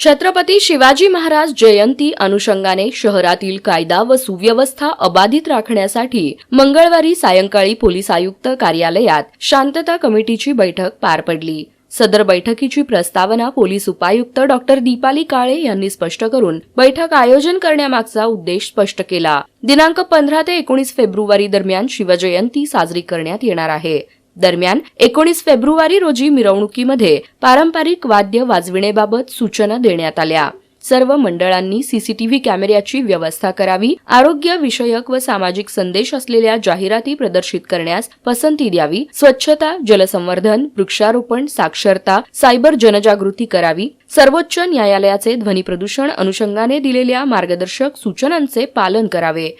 छत्रपती शिवाजी महाराज जयंती अनुषंगाने शहरातील कायदा व सुव्यवस्था अबाधित राखण्यासाठी मंगळवारी सायंकाळी पोलीस आयुक्त कार्यालयात शांतता कमिटीची बैठक पार पडली. सदर बैठकीची प्रस्तावना पोलीस उपायुक्त डॉक्टर दीपाली काळे यांनी स्पष्ट करून बैठक आयोजन करण्यामागचा उद्देश स्पष्ट केला. दिनांक पंधरा ते एकोणीस फेब्रुवारी दरम्यान शिवजयंती साजरी करण्यात येणार आहे. दरम्यान एकोणीस फेब्रुवारी रोजी मिरवणुकीमध्ये पारंपरिक वाद्य वाजविणेबाबत सूचना देण्यात आल्या. सर्व मंडळांनी सीसीटीव्ही कॅमेऱ्याची व्यवस्था करावी आरोग्य विषयक व सामाजिक संदेश असलेल्या जाहिराती प्रदर्शित करण्यास पसंती द्यावी स्वच्छता जलसंवर्धन वृक्षारोपण साक्षरता सायबर जनजागृती करावी सर्वोच्च न्यायालयाचे ध्वनी प्रदूषण अनुषंगाने दिलेल्या मार्गदर्शक सूचनांचे पालन करावे.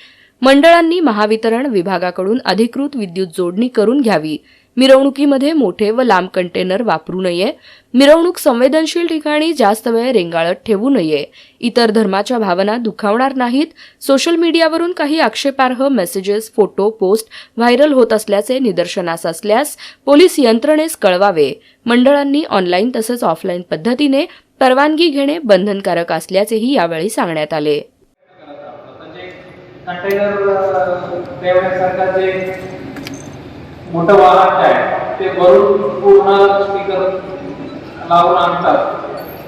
मंडळांनी महावितरण विभागाकडून अधिकृत विद्युत जोडणी करून घ्यावी. मिरवणुकीमध्ये मोठे व लांब कंटेनर वापरू नये. मिरवणूक संवेदनशील ठिकाणी जास्त वेळ रेंगाळत ठेवू नये. इतर धर्माच्या भावना दुखावणार नाहीत. सोशल मीडियावरून काही आक्षेपार्ह मेसेजेस फोटो पोस्ट व्हायरल होत असल्याचे निदर्शनास असल्यास पोलीस यंत्रणेस कळवावे. मंडळांनी ऑनलाईन तसंच ऑफलाईन पद्धतीने परवानगी घेणे बंधनकारक असल्याचेही यावेळी सांगण्यात आले. मोठं वाहन आहे ते भरून पूर्ण स्पीकर लावून आणतात.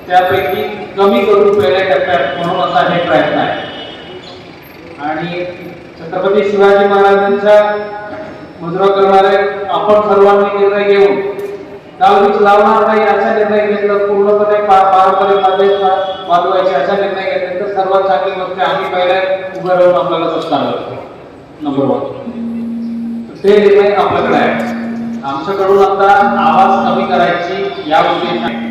त्यापैकी कमी करून पहिल्या टप्प्यात म्हणून असा हे प्रयत्न आहे. आणि छत्रपती शिवाजी महाराजांच्या मुद्रा करणारे आपण सर्वांनी निर्णय घेऊन दहावीच लावणार नाही असा निर्णय घेतला पूर्णपणे पारंपरिक वाजवायचे असा निर्णय घेतला तर सर्वात चांगली गोष्ट आम्ही पहिल्या उभं राहून आपल्याला सत्कार नंबर वन ते निर्णय आपल्याकडे आहे आमच्याकडून आता आवाज कमी करायची या उद्देशाने.